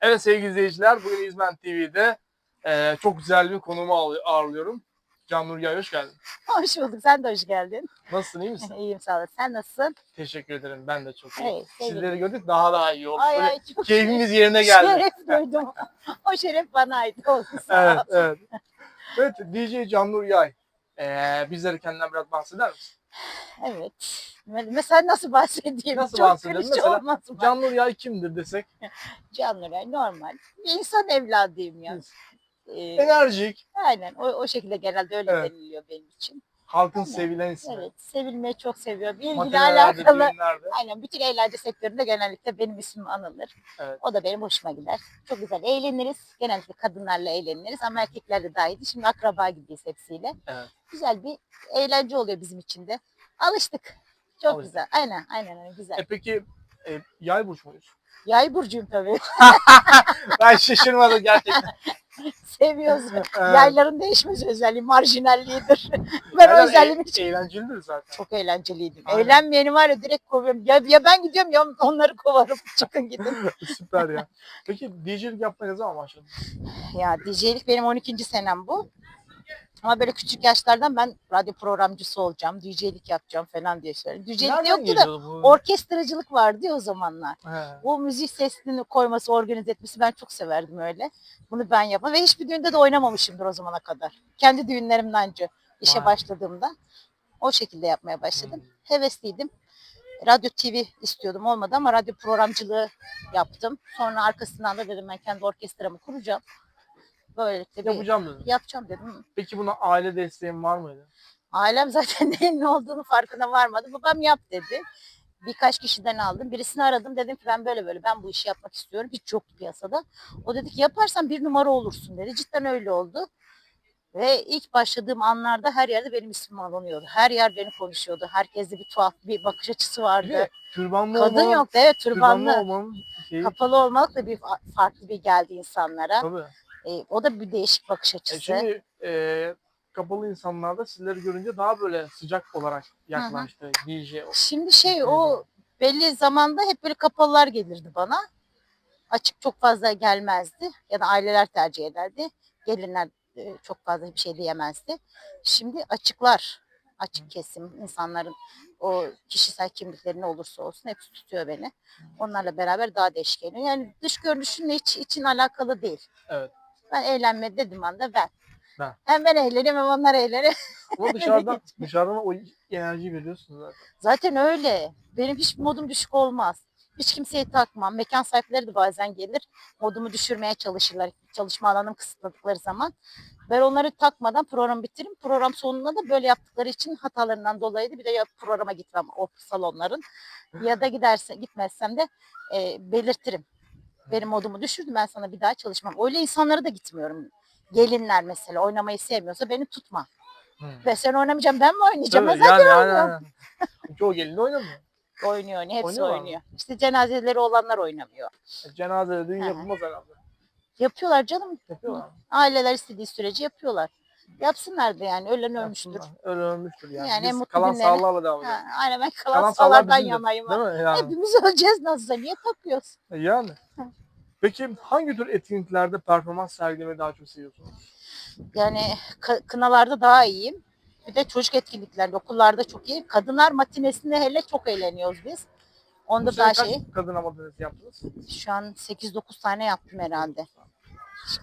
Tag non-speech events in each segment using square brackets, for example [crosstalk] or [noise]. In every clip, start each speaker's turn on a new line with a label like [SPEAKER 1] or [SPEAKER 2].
[SPEAKER 1] Evet sevgili izleyiciler, bugün İzmen TV'de eee, çok güzel bir konuğumu ağ- ağırlıyorum. Can Nurgay hoş geldin.
[SPEAKER 2] Hoş bulduk. Sen de hoş geldin.
[SPEAKER 1] Nasılsın, iyi misin? [laughs]
[SPEAKER 2] İyiyim sağ ol. Sen nasılsın?
[SPEAKER 1] Teşekkür ederim, ben de çok iyiyim.
[SPEAKER 2] Evet, sevindim.
[SPEAKER 1] Sizleri gördük daha daha iyi oldu.
[SPEAKER 2] Ay
[SPEAKER 1] Böyle
[SPEAKER 2] ay çok
[SPEAKER 1] keyfimiz yerine geldi.
[SPEAKER 2] şeref duydum. o şeref bana ait olsun. Sağ
[SPEAKER 1] Evet,
[SPEAKER 2] ol.
[SPEAKER 1] evet. Evet, DJ Can Nurgay. Eee bizlere kendinden biraz bahseder misin?
[SPEAKER 2] Evet. Mesela nasıl bahsedeyim?
[SPEAKER 1] Nasıl
[SPEAKER 2] çok
[SPEAKER 1] bahsedelim?
[SPEAKER 2] klişe
[SPEAKER 1] Mesela
[SPEAKER 2] olmaz mı?
[SPEAKER 1] Can Nurgay kimdir desek?
[SPEAKER 2] Can Nuray normal. Bir insan evladıyım ya. Ee,
[SPEAKER 1] Enerjik,
[SPEAKER 2] aynen. O, o şekilde genelde öyle
[SPEAKER 1] Evet.
[SPEAKER 2] deniliyor benim için.
[SPEAKER 1] halkın
[SPEAKER 2] Aynen.
[SPEAKER 1] sevilen ismi.
[SPEAKER 2] Evet. Sevilmeyi çok seviyor. Bilgiyle
[SPEAKER 1] Matinelerde,
[SPEAKER 2] alakalı.
[SPEAKER 1] düğünlerde.
[SPEAKER 2] Aynen. Bütün eğlence sektöründe genellikle benim ismim anılır.
[SPEAKER 1] Evet.
[SPEAKER 2] O da benim hoşuma gider. Çok güzel eğleniriz. Genellikle kadınlarla eğleniriz ama erkeklerle dahil. Şimdi akraba gibiyiz hepsiyle.
[SPEAKER 1] Evet.
[SPEAKER 2] Güzel bir eğlence oluyor bizim için de. Alıştık. Çok güzel. Aynen aynen öyle güzel.
[SPEAKER 1] E peki e, yay burç muyuz?
[SPEAKER 2] Yay burcuyum tabii. [laughs] [laughs]
[SPEAKER 1] Ben şaşırmadım gerçekten.
[SPEAKER 2] Seviyoruz. [laughs]
[SPEAKER 1] Evet.
[SPEAKER 2] Yayların değişmez özelliği marjinalliğidir. ben o özelliğimi
[SPEAKER 1] e- eğlencelidir zaten.
[SPEAKER 2] çok eğlenceliydim.
[SPEAKER 1] Aynen.
[SPEAKER 2] Eğlenmeyeni var ya direkt kovuyorum. Ya, ya ben gidiyorum ya onları kovarım. Çıkın gidin.
[SPEAKER 1] Süper ya. Peki DJ'lik yapmaya ne zaman başladın?
[SPEAKER 2] Ya DJ'lik benim 12. senem bu. Ama böyle küçük yaşlardan ben radyo programcısı olacağım, DJ'lik yapacağım falan diye söyledim. DJ'lik de
[SPEAKER 1] Nereden
[SPEAKER 2] yoktu da
[SPEAKER 1] bu?
[SPEAKER 2] orkestracılık vardı ya o zamanlar.
[SPEAKER 1] He.
[SPEAKER 2] O müzik sesini koyması, organize etmesi ben çok severdim öyle. Bunu ben yapmam ve hiçbir düğünde de oynamamışımdır o zamana kadar. Kendi düğünlerimden önce işe
[SPEAKER 1] Vay.
[SPEAKER 2] başladığımda o şekilde yapmaya başladım.
[SPEAKER 1] Hmm.
[SPEAKER 2] Hevesliydim. Radyo TV istiyordum olmadı ama radyo programcılığı yaptım. Sonra arkasından da dedim ben kendi orkestramı kuracağım. Böylelikle bir
[SPEAKER 1] Yapacağım dedim.
[SPEAKER 2] yapacağım dedim.
[SPEAKER 1] Peki buna aile desteğin var mıydı?
[SPEAKER 2] Ailem zaten [laughs] neyin ne olduğunu farkına varmadı. Babam yap dedi. Birkaç kişiden aldım. Birisini aradım. Dedim ki ben böyle böyle ben bu işi yapmak istiyorum. Hiç yoktu piyasada. O dedi ki yaparsan bir numara olursun dedi. Cidden öyle oldu. Ve ilk başladığım anlarda her yerde benim ismim alınıyordu. Her yer beni konuşuyordu. Herkeste bir tuhaf bir bakış açısı vardı.
[SPEAKER 1] de türbanlı
[SPEAKER 2] Kadın
[SPEAKER 1] olmanın,
[SPEAKER 2] yoktu. Evet
[SPEAKER 1] türbanlı
[SPEAKER 2] türbanlı.
[SPEAKER 1] olmanın şeyi
[SPEAKER 2] Kapalı olmak da bir fa- farklı bir geldi insanlara.
[SPEAKER 1] tabii.
[SPEAKER 2] E, o da bir değişik bakış
[SPEAKER 1] E
[SPEAKER 2] açısı.
[SPEAKER 1] şimdi e, kapalı insanlar da sizleri görünce daha böyle sıcak olarak yaklaştı. DJ.
[SPEAKER 2] Şimdi şey o belli zamanda hep böyle kapalılar gelirdi bana. Açık çok fazla gelmezdi ya da aileler tercih ederdi. Gelinler e, çok fazla bir şey diyemezdi. Şimdi açıklar, açık kesim insanların o kişisel kimlikleri ne olursa olsun hepsi tutuyor beni. Onlarla beraber daha değişik geliyor. Yani dış görünüşünle hiç için alakalı değil.
[SPEAKER 1] Evet.
[SPEAKER 2] Ben eğlenme dedim anda ben.
[SPEAKER 1] Ben.
[SPEAKER 2] Hem ben eğleniyorum hem onlar eğleniyor.
[SPEAKER 1] Ama [laughs] dışarıdan, dışarıdan o enerjiyi veriyorsunuz zaten.
[SPEAKER 2] Zaten öyle. Benim hiç modum düşük olmaz. Hiç kimseye takmam. Mekan sahipleri de bazen gelir. Modumu düşürmeye çalışırlar. Çalışma alanım kısıtladıkları zaman. Ben onları takmadan program bitiririm. Program sonunda da böyle yaptıkları için hatalarından dolayı da bir de ya programa gitmem o salonların. Ya da giderse gitmezsem de e, belirtirim. Benim modumu düşürdü ben sana bir daha çalışmam. Öyle insanlara da gitmiyorum. Gelinler mesela oynamayı sevmiyorsa beni tutma.
[SPEAKER 1] Hı.
[SPEAKER 2] Ben sen oynamayacağım ben mi oynayacağım?
[SPEAKER 1] Tabii,
[SPEAKER 2] Ben zaten
[SPEAKER 1] yani,
[SPEAKER 2] oynuyorum.
[SPEAKER 1] yani, yani. Çoğu gelin oynamıyor.
[SPEAKER 2] Oynuyor, oynuyor. Hepsi
[SPEAKER 1] Oynuyorlar mı?
[SPEAKER 2] oynuyor. İşte cenazeleri olanlar oynamıyor.
[SPEAKER 1] E, Cenazede düğün yapılmaz herhalde.
[SPEAKER 2] Yapıyorlar canım.
[SPEAKER 1] Yapıyorlar.
[SPEAKER 2] Aileler istediği sürece yapıyorlar. Yapsınlar da yani. Ölen ölmüştür.
[SPEAKER 1] Öyle ölmüştür yani.
[SPEAKER 2] Yani
[SPEAKER 1] Biz
[SPEAKER 2] mutlu
[SPEAKER 1] kalan
[SPEAKER 2] günleri-
[SPEAKER 1] sağlarla devam edelim.
[SPEAKER 2] Ha, aynen ben
[SPEAKER 1] Kalan
[SPEAKER 2] kalan
[SPEAKER 1] sağlar
[SPEAKER 2] sağlardan
[SPEAKER 1] bizimdir,
[SPEAKER 2] yanayım.
[SPEAKER 1] Değil mi? Yani.
[SPEAKER 2] Hepimiz öleceğiz nasılsa. Niye takıyoruz?
[SPEAKER 1] E, Yani. Peki hangi tür etkinliklerde performans sergilemeyi daha çok seviyorsunuz?
[SPEAKER 2] Yani ka- kınalarda daha iyiyim. Bir de çocuk etkinliklerde, okullarda çok iyi. Kadınlar matinesinde hele çok eğleniyoruz biz.
[SPEAKER 1] Bu
[SPEAKER 2] Onda
[SPEAKER 1] sene
[SPEAKER 2] daha
[SPEAKER 1] kaç
[SPEAKER 2] şey.
[SPEAKER 1] kadın amatöresi yaptınız?
[SPEAKER 2] Şu an 8-9 tane yaptım herhalde.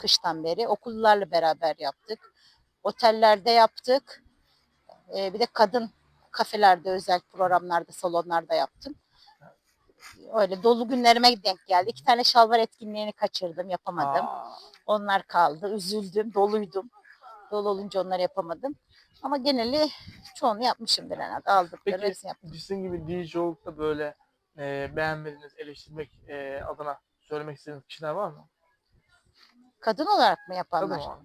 [SPEAKER 2] Kıştan beri. Okullarla beraber yaptık. Otellerde yaptık. Ee, bir de kadın kafelerde, özel programlarda, salonlarda yaptım. Öyle dolu günlerime denk geldi. İki tane şalvar etkinliğini kaçırdım, yapamadım.
[SPEAKER 1] Aa,
[SPEAKER 2] Onlar kaldı. Üzüldüm, doluydum. Dolu olunca onları yapamadım. Ama geneli çoğunu yapmışımdır herhalde. Aldıkları
[SPEAKER 1] Peki
[SPEAKER 2] yaptım.
[SPEAKER 1] sizin gibi DJ olup da böyle e, beğenmediğiniz, eleştirmek e, adına söylemek istediğiniz kişiler var mı?
[SPEAKER 2] Kadın olarak mı yapanlar?
[SPEAKER 1] var.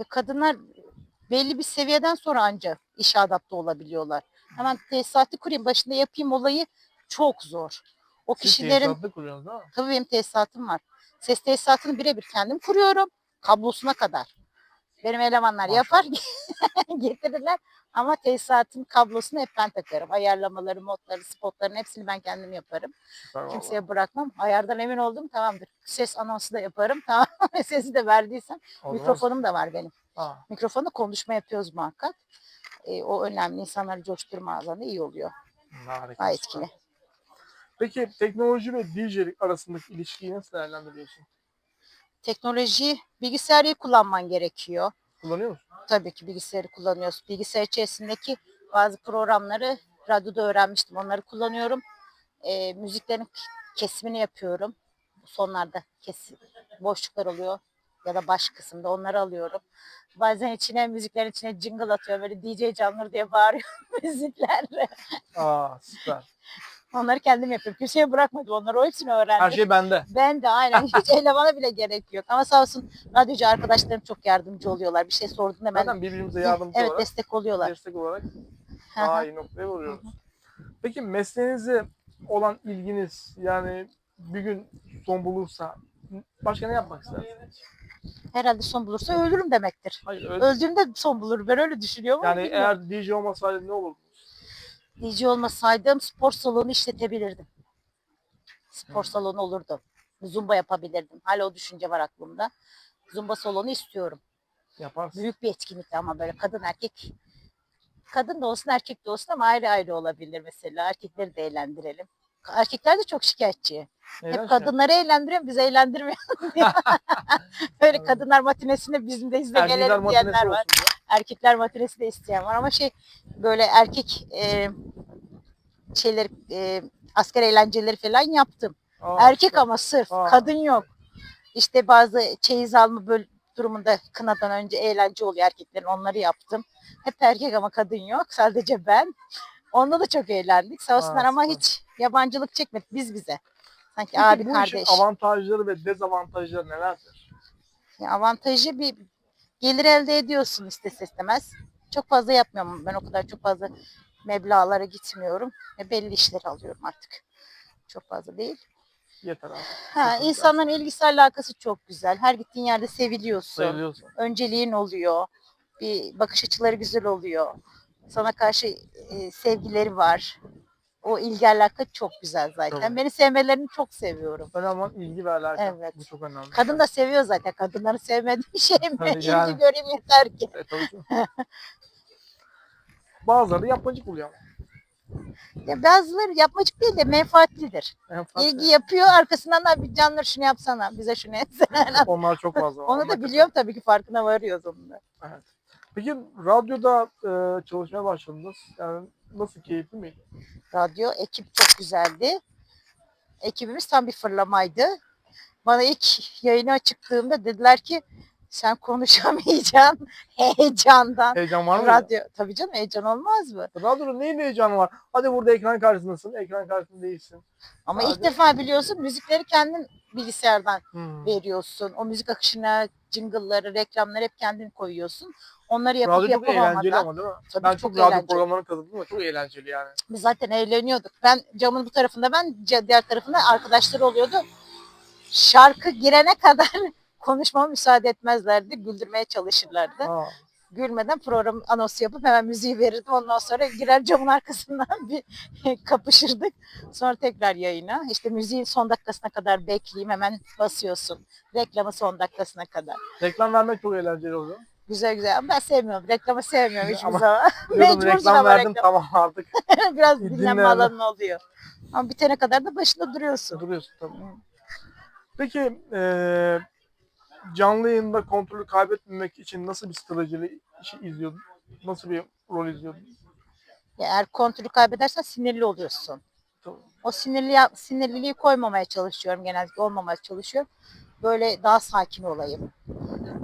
[SPEAKER 2] Ve kadınlar belli bir seviyeden sonra anca işe adapte olabiliyorlar. Hemen tesisatı kurayım, başında yapayım olayı çok zor. O
[SPEAKER 1] Siz
[SPEAKER 2] kişilerin,
[SPEAKER 1] tesisatlı kuruyorsunuz değil mi?
[SPEAKER 2] tabii benim tesisatım var. Ses tesisatını birebir kendim kuruyorum, kablosuna kadar. Benim elemanlar yapar [laughs] getirirler ama tesisatın kablosunu hep ben takarım. Ayarlamaları, modları, spotların hepsini ben kendim yaparım.
[SPEAKER 1] Süper vallahi.
[SPEAKER 2] Kimseye bırakmam. Ayardan emin oldum tamamdır. Ses anonsu da yaparım. [laughs] Tamam. Sesi de verdiysem.
[SPEAKER 1] O zaman-
[SPEAKER 2] Mikrofonum da var benim.
[SPEAKER 1] Aa,
[SPEAKER 2] Mikrofonda konuşma yapıyoruz muhakkak. E, o önemli. İnsanları coşturma alanı iyi oluyor.
[SPEAKER 1] harika,
[SPEAKER 2] etkili.
[SPEAKER 1] Peki teknoloji ve DJ'lik arasındaki ilişkiyi nasıl değerlendiriyorsun?
[SPEAKER 2] Teknoloji, bilgisayarı kullanman gerekiyor.
[SPEAKER 1] Kullanıyor musun?
[SPEAKER 2] Tabii ki bilgisayarı kullanıyoruz. Bilgisayar içerisindeki bazı programları radyoda öğrenmiştim. Onları kullanıyorum. E, müziklerin kesimini yapıyorum. Sonlarda kesim, boşluklar oluyor ya da baş kısımda onları alıyorum. Bazen içine müziklerin içine jingle atıyor böyle DJ Canlı diye bağırıyor [laughs] müziklerle.
[SPEAKER 1] Aa süper.
[SPEAKER 2] Onları kendim yapıyorum. Kimseye bırakmadım onları. O hepsini öğrendim.
[SPEAKER 1] Her şey bende.
[SPEAKER 2] Ben de aynen hiç [laughs] elemana bile gerek yok. Ama sağ olsun radyocu arkadaşlarım çok yardımcı oluyorlar. Bir şey sorduğunda hemen
[SPEAKER 1] Zaten birbirimize yardımcı
[SPEAKER 2] evet
[SPEAKER 1] olarak,
[SPEAKER 2] destek oluyorlar.
[SPEAKER 1] destek olarak daha iyi noktaya vuruyoruz. Peki mesleğinize olan ilginiz yani bir gün son bulursa başka ne yapmak istersiniz?
[SPEAKER 2] Herhalde son bulursa ölürüm demektir.
[SPEAKER 1] Hayır öyle.
[SPEAKER 2] Öldüğümde son bulur. Ben öyle düşünüyorum.
[SPEAKER 1] Yani eğer DJ olmasaydı ne olurdu?
[SPEAKER 2] DJ olmasaydım spor salonu işletebilirdim. Spor salonu olurdu. Zumba yapabilirdim. Hala o düşünce var aklımda. Zumba salonu istiyorum.
[SPEAKER 1] Yaparsın.
[SPEAKER 2] Büyük bir etkinlikte ama böyle kadın erkek kadın da olsun erkek de olsun ama ayrı ayrı olabilir mesela. Erkekleri de eğlendirelim. Erkekler de çok şikayetçi.
[SPEAKER 1] Neden
[SPEAKER 2] Hep kadınları eğlendiriyor, bizi eğlendirmiyor. [laughs] Böyle kadınlar matinesine bizim de izle gelelim diyenler var.
[SPEAKER 1] olsun.
[SPEAKER 2] Erkekler matinesi de isteyen var ama şey böyle erkek e, şeyler e, asker eğlenceleri falan yaptım.
[SPEAKER 1] Aa,
[SPEAKER 2] erkek ama sırf
[SPEAKER 1] Aa.
[SPEAKER 2] kadın yok. İşte bazı çeyiz alma böl durumunda kınadan önce eğlence oluyor erkeklerin onları yaptım. Hep erkek ama kadın yok sadece ben. Onda da çok eğlendik sağ olsunlar ama hiç yabancılık çekmedik biz bize. Sanki
[SPEAKER 1] Peki
[SPEAKER 2] abi
[SPEAKER 1] bu
[SPEAKER 2] kardeş.
[SPEAKER 1] işin avantajları ve dezavantajları nelerdir?
[SPEAKER 2] Ya avantajı bir gelir elde ediyorsun istese istemez. Çok fazla yapmıyorum. Ben o kadar çok fazla meblağlara gitmiyorum. E, belli işleri alıyorum artık. Çok fazla değil.
[SPEAKER 1] Yeter abi.
[SPEAKER 2] Ha,
[SPEAKER 1] Kesinlikle.
[SPEAKER 2] insanların ilgisi alakası çok güzel. Her gittiğin yerde seviliyorsun.
[SPEAKER 1] Sayılıyorsun.
[SPEAKER 2] Önceliğin oluyor. Bir bakış açıları güzel oluyor. Sana karşı e, sevgileri var. O ilgi alaka çok güzel zaten.
[SPEAKER 1] Tabii.
[SPEAKER 2] Beni sevmelerini çok seviyorum.
[SPEAKER 1] Önemli olan ilgi ve alaka.
[SPEAKER 2] Evet.
[SPEAKER 1] Bu çok önemli.
[SPEAKER 2] Kadın da seviyor zaten. Kadınları sevmediği şey mi?
[SPEAKER 1] Tabii
[SPEAKER 2] İlgi
[SPEAKER 1] yani.
[SPEAKER 2] göreyim yeter ki.
[SPEAKER 1] Tabii ki. [laughs] Bazıları yapmacık oluyor ama.
[SPEAKER 2] Ya bazıları yapmacık değil de menfaatlidir.
[SPEAKER 1] En.
[SPEAKER 2] İlgi yapıyor arkasından da bir canlar şunu yapsana bize şunu etsene. [laughs]
[SPEAKER 1] Onlar çok fazla. var.
[SPEAKER 2] Onu
[SPEAKER 1] Onlar
[SPEAKER 2] da biliyorum tabii ki farkına varıyoruz onun da.
[SPEAKER 1] Evet. Peki radyoda e, çalışmaya başladınız. Yani nasıl keyifli miydi?
[SPEAKER 2] Radyo ekip çok güzeldi. Ekibimiz tam bir fırlamaydı. Bana ilk yayına çıktığımda dediler ki sen konuşamayacaksın [laughs] heyecandan.
[SPEAKER 1] Heyecan var mı?
[SPEAKER 2] Radyo tabii canım heyecan olmaz mı?
[SPEAKER 1] Radyoda neyin heyecanı var? Hadi burada ekran karşısındasın. Ekran karşısında değilsin.
[SPEAKER 2] Ama
[SPEAKER 1] Radyo-
[SPEAKER 2] ilk defa biliyorsun müzikleri kendin bilgisayardan
[SPEAKER 1] Hmm.
[SPEAKER 2] veriyorsun. O müzik akışına, jingle'ları, reklamları hep kendin koyuyorsun. Onları yapıp
[SPEAKER 1] Radyo çok eğlenceli ama değil mi?
[SPEAKER 2] Tabii
[SPEAKER 1] ben
[SPEAKER 2] çok
[SPEAKER 1] çok, radyo programlarına katıldım ama çok eğlenceli yani.
[SPEAKER 2] Biz zaten eğleniyorduk. Ben camın bu tarafında ben diğer tarafında arkadaşlar oluyordu. Şarkı girene kadar [laughs] konuşmama müsaade etmezlerdi. Güldürmeye çalışırlardı.
[SPEAKER 1] Aa,
[SPEAKER 2] Gülmeden program anonsu yapıp hemen müziği verirdim. Ondan sonra girer camın arkasından [laughs] bir [laughs] kapışırdık. Sonra tekrar yayına. İşte müziğin son dakikasına kadar bekleyeyim. Hemen basıyorsun. Reklamı son dakikasına kadar.
[SPEAKER 1] reklam vermek çok eğlenceli oluyor.
[SPEAKER 2] Güzel güzel. Ama ben sevmiyorum. Reklamı sevmiyorum hiçbir
[SPEAKER 1] Ama
[SPEAKER 2] zaman. [laughs] [laughs] Mecbursun
[SPEAKER 1] reklam
[SPEAKER 2] ama
[SPEAKER 1] verdim
[SPEAKER 2] reklam.
[SPEAKER 1] tamam artık [laughs]
[SPEAKER 2] Biraz
[SPEAKER 1] Dinlenme.
[SPEAKER 2] alanı oluyor. Ama bitene kadar da başında duruyorsun.
[SPEAKER 1] duruyorsun tabii. Peki e, canlı yayında kontrolü kaybetmemek için nasıl bir stratejili işi izliyordun? Nasıl bir rol izliyordun?
[SPEAKER 2] Eğer kontrolü kaybedersen sinirli oluyorsun.
[SPEAKER 1] Tabii.
[SPEAKER 2] O sinirli sinirliliği koymamaya çalışıyorum genellikle olmamaya çalışıyorum. Böyle daha sakin olayım.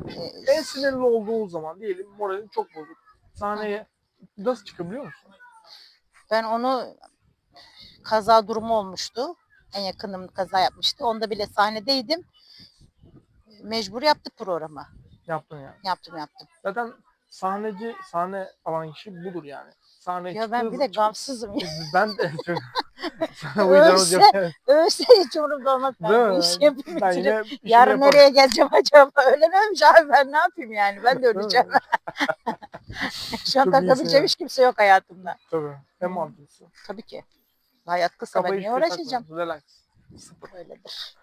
[SPEAKER 2] Ee,
[SPEAKER 1] En sinirli olduğun zaman diyelim moralin çok bozuk. Sahneye nasıl çıkabiliyor musun?
[SPEAKER 2] Ben onu kaza durumu olmuştu. En yakınım kaza yapmıştı. Onda bile sahnedeydim. Mecbur yaptık programı.
[SPEAKER 1] Yaptın yani.
[SPEAKER 2] Yaptım yaptım.
[SPEAKER 1] Zaten sahneci, sahne alan kişi budur yani. Sahneye
[SPEAKER 2] Ya ben bir de gamsızım ya.
[SPEAKER 1] Ben de [laughs] çok... Sana uyacağımız yok. Evet.
[SPEAKER 2] Ölse hiç umurumda olmaz.
[SPEAKER 1] Değil
[SPEAKER 2] Ben bu
[SPEAKER 1] mi?
[SPEAKER 2] işi yapayım
[SPEAKER 1] Ben
[SPEAKER 2] bitireyim.
[SPEAKER 1] yine işimi
[SPEAKER 2] Yarın
[SPEAKER 1] yaparım.
[SPEAKER 2] nereye geleceğim acaba? [laughs] Ölememmiş abi ben ne yapayım yani? Ben de
[SPEAKER 1] Değil mi?
[SPEAKER 2] öleceğim. [laughs] Şu an
[SPEAKER 1] Çok iyisin
[SPEAKER 2] takabileceğim
[SPEAKER 1] ya.
[SPEAKER 2] hiç kimse yok hayatımda.
[SPEAKER 1] Tabii.
[SPEAKER 2] Hı.
[SPEAKER 1] mantıklısı.
[SPEAKER 2] Tabii ki. Hayat kısa ben
[SPEAKER 1] Kafayı
[SPEAKER 2] niye
[SPEAKER 1] hiçbir
[SPEAKER 2] uğraşacağım?
[SPEAKER 1] takma. Relax. Sıfır.
[SPEAKER 2] Öyledir.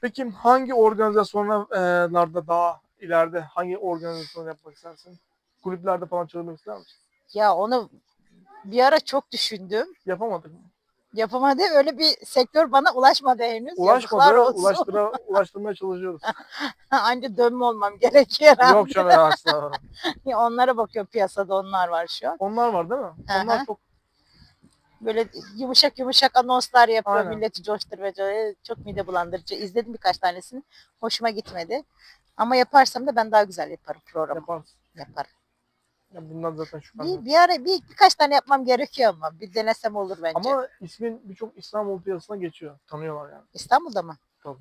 [SPEAKER 1] Peki hangi organizasyonlarda daha ileride hangi organizasyon yapmak istersin? Kulüplerde falan çalışmak ister misin?
[SPEAKER 2] Ya onu bir ara çok düşündüm.
[SPEAKER 1] Yapamadık mı?
[SPEAKER 2] Yapamadım. Öyle bir sektör bana ulaşmadı henüz.
[SPEAKER 1] Ulaşmadı, ulaştıra, [laughs] ulaştırmaya çalışıyoruz.
[SPEAKER 2] Anca dönme olmam gerekiyor.
[SPEAKER 1] Yok canım asla. [laughs]
[SPEAKER 2] Onlara bakıyorum piyasada onlar var şu an.
[SPEAKER 1] Onlar var değil mi? Onlar çok
[SPEAKER 2] Böyle yumuşak yumuşak anonslar yapıyor.
[SPEAKER 1] Aynen.
[SPEAKER 2] Milleti coşturuyor. Çok mide bulandırıcı. İzledim birkaç tanesini. Hoşuma gitmedi. Ama yaparsam da ben daha güzel yaparım programı.
[SPEAKER 1] yaparsın.
[SPEAKER 2] Yaparım.
[SPEAKER 1] Ya bundan zaten yok.
[SPEAKER 2] Bir, bir ara bir, birkaç tane yapmam gerekiyor ama. Bir denesem olur bence.
[SPEAKER 1] Ama ismin birçok İstanbul piyasasına geçiyor. Tanıyorlar yani.
[SPEAKER 2] İstanbul'da mı?
[SPEAKER 1] Tabii.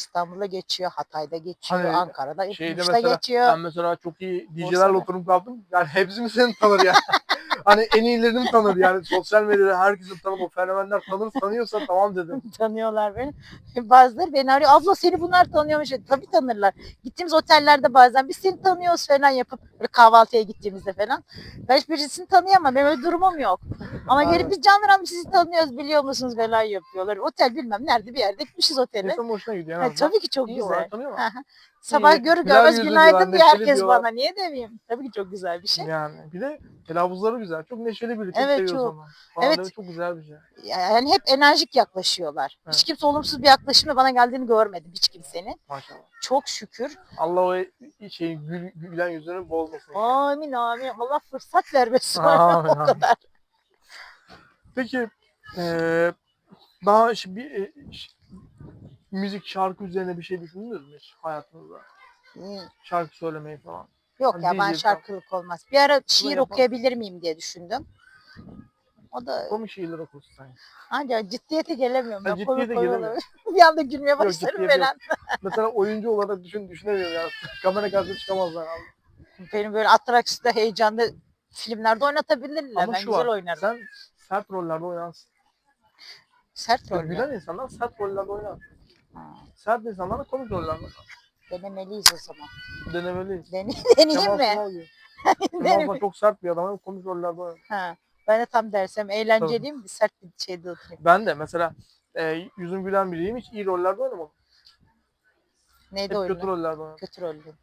[SPEAKER 2] İstanbul'da geçiyor, Hatay'da geçiyor,
[SPEAKER 1] Hani
[SPEAKER 2] Ankara'da, Muş'ta
[SPEAKER 1] mesela
[SPEAKER 2] geçiyor.
[SPEAKER 1] ben mesela çok iyi DJ'lerle oturup kaldım. Yani hepsi mi seni tanır ya? [laughs] hani en iyilerini tanır yani? Sosyal medyada herkesin tanır. O fenomenler tanır. Tanıyorsa tamam dedim. [laughs]
[SPEAKER 2] tanıyorlar beni. [laughs] Bazıları beni arıyor. Abla seni bunlar tanıyormuş. Tabii tanırlar. Gittiğimiz otellerde bazen biz seni tanıyoruz falan yapıp böyle kahvaltıya gittiğimizde falan. Ben hiçbirisini tanıyamam. Benim öyle durumum yok. Ama
[SPEAKER 1] Aynen.
[SPEAKER 2] gelip biz Canlar Hanım sizi tanıyoruz biliyor musunuz falan yapıyorlar. Otel bilmem nerede bir yerde gitmişiz otele.
[SPEAKER 1] İnsan hoşuna gidiyor. Azından.
[SPEAKER 2] tabii ki çok
[SPEAKER 1] İyi
[SPEAKER 2] güzel.
[SPEAKER 1] tanıyorlar.
[SPEAKER 2] Aha. Sabah
[SPEAKER 1] İyi,
[SPEAKER 2] görür
[SPEAKER 1] güler
[SPEAKER 2] görmez
[SPEAKER 1] yüzlü
[SPEAKER 2] günaydın
[SPEAKER 1] diyorlar,
[SPEAKER 2] diyor
[SPEAKER 1] neşeli
[SPEAKER 2] herkes
[SPEAKER 1] diyorlar.
[SPEAKER 2] bana. Niye demeyeyim? Tabii ki çok güzel bir şey.
[SPEAKER 1] Yani bir de telaffuzları güzel. Çok neşeli biri. Çok
[SPEAKER 2] Evet,
[SPEAKER 1] seviyoruz
[SPEAKER 2] çok.
[SPEAKER 1] onu. Bana
[SPEAKER 2] Evet.
[SPEAKER 1] da çok güzel bir şey.
[SPEAKER 2] Yani hep enerjik yaklaşıyorlar. Hiç
[SPEAKER 1] Evet.
[SPEAKER 2] kimse olumsuz bir yaklaşımla bana geldiğini görmedim hiç kimsenin.
[SPEAKER 1] Maşallah.
[SPEAKER 2] Çok şükür.
[SPEAKER 1] Allah o şey gül, gülen yüzünü bozmasın.
[SPEAKER 2] Amin amin. Allah fırsat vermesin.
[SPEAKER 1] Amin, [laughs]
[SPEAKER 2] o
[SPEAKER 1] amin.
[SPEAKER 2] kadar.
[SPEAKER 1] Peki eee daha şi- bir e, ş- müzik şarkı üzerine bir şey düşündünüz mü hiç hayatınızda?
[SPEAKER 2] Hmm.
[SPEAKER 1] Şarkı söylemeyi falan.
[SPEAKER 2] Yok
[SPEAKER 1] Hani
[SPEAKER 2] ya ben şarkılık olmaz. Bir ara şiir
[SPEAKER 1] yapalım.
[SPEAKER 2] okuyabilir miyim diye düşündüm. O da
[SPEAKER 1] Komik şiirler okursun sen.
[SPEAKER 2] ancak ciddiyete gelemiyorum.
[SPEAKER 1] Ha,
[SPEAKER 2] Ben
[SPEAKER 1] ciddiyete
[SPEAKER 2] komik komik
[SPEAKER 1] gelemiyor.
[SPEAKER 2] olamıyorum. [laughs] bir anda gülmeye başlarım
[SPEAKER 1] yok.
[SPEAKER 2] falan. [laughs]
[SPEAKER 1] Mesela oyuncu olarak düşün düşünemiyorum ya. [laughs] Kamera karşısına çıkamazlar abi.
[SPEAKER 2] Benim böyle atraksiyonda heyecanlı filmlerde oynatabilirler.
[SPEAKER 1] Ama
[SPEAKER 2] ben
[SPEAKER 1] şu
[SPEAKER 2] güzel
[SPEAKER 1] var.
[SPEAKER 2] oynarım.
[SPEAKER 1] Sen sert rollerde oynarsın.
[SPEAKER 2] Sert roller.
[SPEAKER 1] Gülen insanlar sert rollerde oynar.
[SPEAKER 2] Ha,
[SPEAKER 1] Sert insanlar da komik rollerde oynar.
[SPEAKER 2] Denemeliyiz o zaman.
[SPEAKER 1] Denemeliyiz.
[SPEAKER 2] Dene, [laughs] deneyeyim mi?
[SPEAKER 1] Kemal. [laughs] Sunal çok sert bir adam komik rollerde oynar.
[SPEAKER 2] Ha. Ben de tam dersem eğlenceliyim bir sert bir şeyde oturayım.
[SPEAKER 1] Ben de mesela e, yüzüm gülen biriyim hiç iyi rollerde oynamadım.
[SPEAKER 2] Neydi
[SPEAKER 1] Hep
[SPEAKER 2] oyunu?
[SPEAKER 1] kötü rollerde oynadım.
[SPEAKER 2] Kötü rollü.
[SPEAKER 1] Hep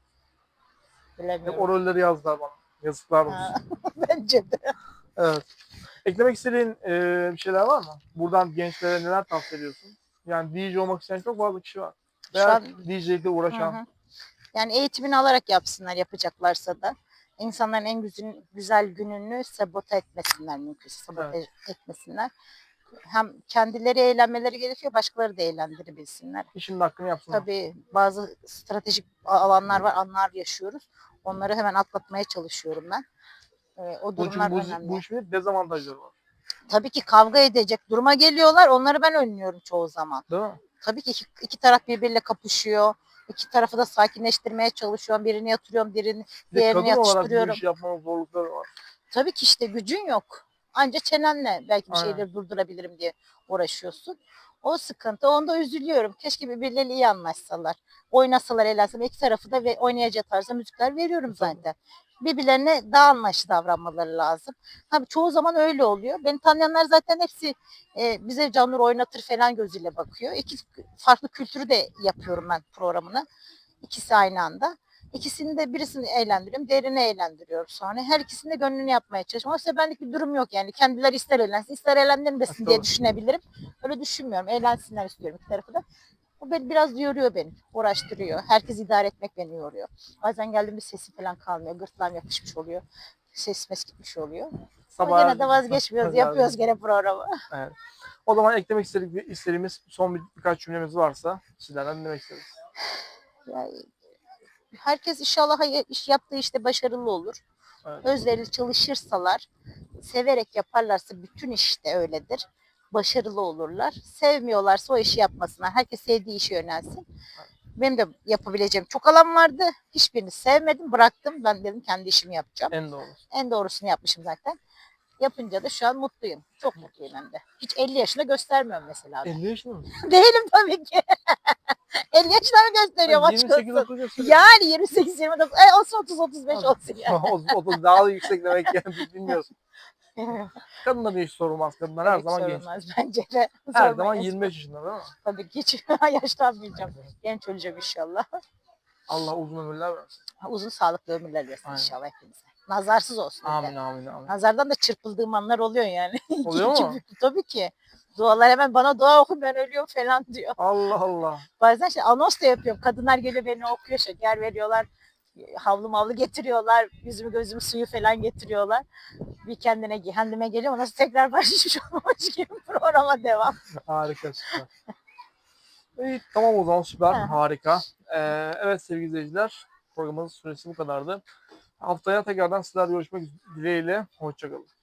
[SPEAKER 2] Bilemiyorum.
[SPEAKER 1] o rolleri yazdılar bana. Yazıklar olsun. [laughs]
[SPEAKER 2] Bence de.
[SPEAKER 1] Evet. Eklemek istediğin e, bir şeyler var mı? Buradan gençlere neler tavsiye ediyorsun? Yani DJ olmak isteyen çok fazla kişi var.
[SPEAKER 2] Şu
[SPEAKER 1] Veya
[SPEAKER 2] an
[SPEAKER 1] DJ'de uğraşan.
[SPEAKER 2] Hı hı. Yani eğitimini alarak yapsınlar yapacaklarsa da. İnsanların en güzel, güzel gününü sabote etmesinler mümkünse. Sabote etmesinler. Hem kendileri eğlenmeleri gerekiyor, başkaları da eğlendirebilsinler.
[SPEAKER 1] İşinin hakkını yapsınlar.
[SPEAKER 2] Tabii bazı stratejik alanlar var, anlar yaşıyoruz. Onları hemen atlatmaya çalışıyorum ben. Ee, o
[SPEAKER 1] Bunun için
[SPEAKER 2] durumlar
[SPEAKER 1] bu,
[SPEAKER 2] önemli.
[SPEAKER 1] bu işin dezavantajları var.
[SPEAKER 2] Tabii ki kavga edecek duruma geliyorlar. Onları ben önlüyorum çoğu zaman.
[SPEAKER 1] Değil mi?
[SPEAKER 2] Tabii ki iki, iki taraf birbiriyle kapışıyor. İki tarafı da sakinleştirmeye çalışıyorum. Birini yatırıyorum, birini
[SPEAKER 1] Bir de
[SPEAKER 2] diğerini
[SPEAKER 1] kadın olarak bu
[SPEAKER 2] yatıştırıyorum.
[SPEAKER 1] işi yapmanın zorlukları var.
[SPEAKER 2] Tabii ki işte gücün yok. Anca çenenle belki bir
[SPEAKER 1] Aynen.
[SPEAKER 2] şeyleri durdurabilirim diye uğraşıyorsun. O sıkıntı. Onda üzülüyorum. Keşke birbirleriyle iyi anlaşsalar. Oynasalar, eğlenseler. İki tarafı da ve oynayacak tarzda müzikler veriyorum zaten. Birbirlerine daha anlaşlı davranmaları lazım. Tabii çoğu zaman öyle oluyor. Beni tanıyanlar zaten hepsi e, bize Canur oynatır falan gözüyle bakıyor. İki farklı kültürü de yapıyorum ben programını. İkisi aynı anda. İkisini de birisini eğlendiriyorum, diğerini eğlendiriyorum sonra. Her ikisini de gönlünü yapmaya çalışıyorum. Oysa benlik bir durum yok yani. Kendileri ister eğlensin, ister eğlendirmesin diye düşünebilirim. Öyle düşünmüyorum. Eğlensinler istiyorum iki tarafı da. O beni biraz yoruyor beni. Uğraştırıyor. Herkes idare etmek beni yoruyor. Bazen geldiğimde sesim falan kalmıyor. Gırtlağım yapışmış oluyor. Ses mes gitmiş oluyor. Ama gene de vazgeçmiyoruz. Yapıyoruz gene programı.
[SPEAKER 1] O zaman eklemek istedik, istediğimiz son bir, birkaç cümlemiz varsa sizlerden dinlemek isteriz.
[SPEAKER 2] Yani herkes inşallah iş yaptığı işte başarılı olur.
[SPEAKER 1] Evet.
[SPEAKER 2] Özverili çalışırsalar, severek yaparlarsa bütün işte öyledir. Başarılı olurlar. Sevmiyorlarsa o işi yapmasınlar. Herkes sevdiği işi yönelsin. Benim de yapabileceğim çok alan vardı. Hiçbirini sevmedim, bıraktım. Ben dedim kendi işimi yapacağım.
[SPEAKER 1] En doğrusu.
[SPEAKER 2] En doğrusunu yapmışım zaten. Yapınca da şu an mutluyum. Çok mutluyum hem de. Hiç 50 yaşında göstermiyorum mesela. ben.
[SPEAKER 1] 50 yaşında mı? [laughs]
[SPEAKER 2] Değilim tabii ki. 50 yaşında mı gösteriyorum açık
[SPEAKER 1] 28
[SPEAKER 2] olsun.
[SPEAKER 1] 30 yaşında.
[SPEAKER 2] Yani 28, 29, e, olsun 30, 35 olsun yani. [laughs]
[SPEAKER 1] 30, 30 daha da yüksek demek yani biz [laughs] bilmiyorsun. Kadınlara hiç sorulmaz. Kadınlar her
[SPEAKER 2] Hiç
[SPEAKER 1] zaman genç.
[SPEAKER 2] bence de.
[SPEAKER 1] Her
[SPEAKER 2] Sormayın.
[SPEAKER 1] zaman 25 yaşında değil mi?
[SPEAKER 2] Tabii ki hiç yaşlanmayacağım. Genç olacağım inşallah.
[SPEAKER 1] Allah uzun ömürler versin.
[SPEAKER 2] Uzun sağlıklı ömürler versin
[SPEAKER 1] Aynen.
[SPEAKER 2] inşallah hepimize. Nazarsız olsun. bir de.
[SPEAKER 1] Amin amin amin.
[SPEAKER 2] Nazardan da çırpıldığım anlar oluyor yani. [laughs]
[SPEAKER 1] Oluyor mu?
[SPEAKER 2] Tabii ki. Dualar hemen bana dua oku ben ölüyorum falan diyor.
[SPEAKER 1] Allah Allah.
[SPEAKER 2] Bazen işte anons da yapıyorum. Kadınlar geliyor beni okuyor, şeker veriyorlar. Havlu mavlu getiriyorlar. Yüzümü gözümü suyu falan getiriyorlar. Bir kendine kendime geliyorum. Nasıl tekrar olmamış gibi [laughs] programa devam.
[SPEAKER 1] Harika süper. [laughs] İyi tamam o zaman süper.
[SPEAKER 2] Hı.
[SPEAKER 1] Harika. Ee, evet sevgili izleyiciler programımızın süresi bu kadardı. Haftaya tekrardan sizlerle görüşmek dileğiyle. Hoşçakalın.